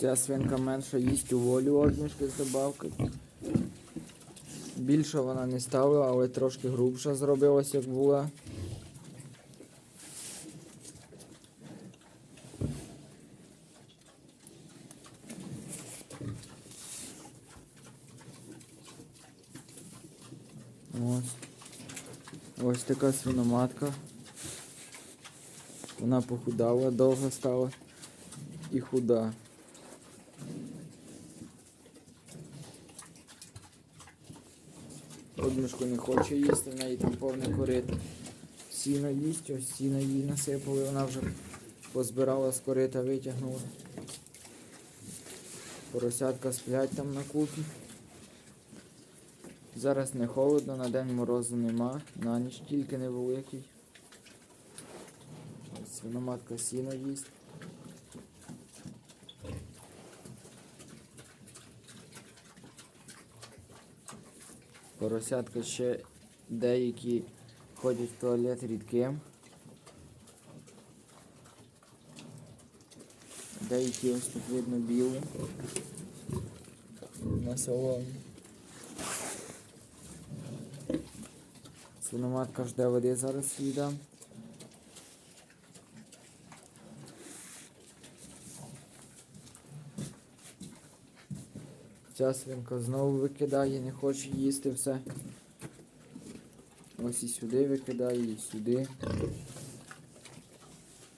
Ця свинка менша їсть у волю одмішки з добавкою. Більше вона не ставила, але трошки грубша зробилась, як була. Ось. Ось така свиноматка. Вона похудала, довго стала і худа. Одмишку не хоче їсти, в неї там повне корито. Сіно їсть, ось сіно їй насипали, вона вже позбирала з корита, витягнула. Поросятка сплять там на купі. Зараз не холодно, на день морозу нема, на ніч тільки невеликий. Свиноматка сіно їсть. Поросятка ще деякі ходять в туалет рідким. Деякі ось тут видно білі. На соломі. Свиноматка жде води, зараз їй Ця свинка знову викидає, не хоче їсти все. Ось і сюди викидає, і сюди.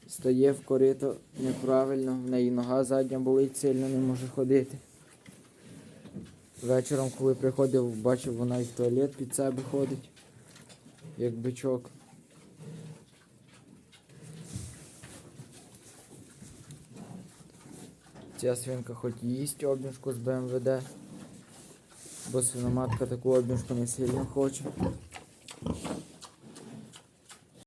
Стає в корито неправильно, в неї нога задня болить сильно, не може ходити. Вечором, коли приходив, бачив, вона і в туалет під себе ходить, як бичок. Ця свинка хоч їсть обмішку з БМВД, бо свиноматка таку обмішку не сильно хоче.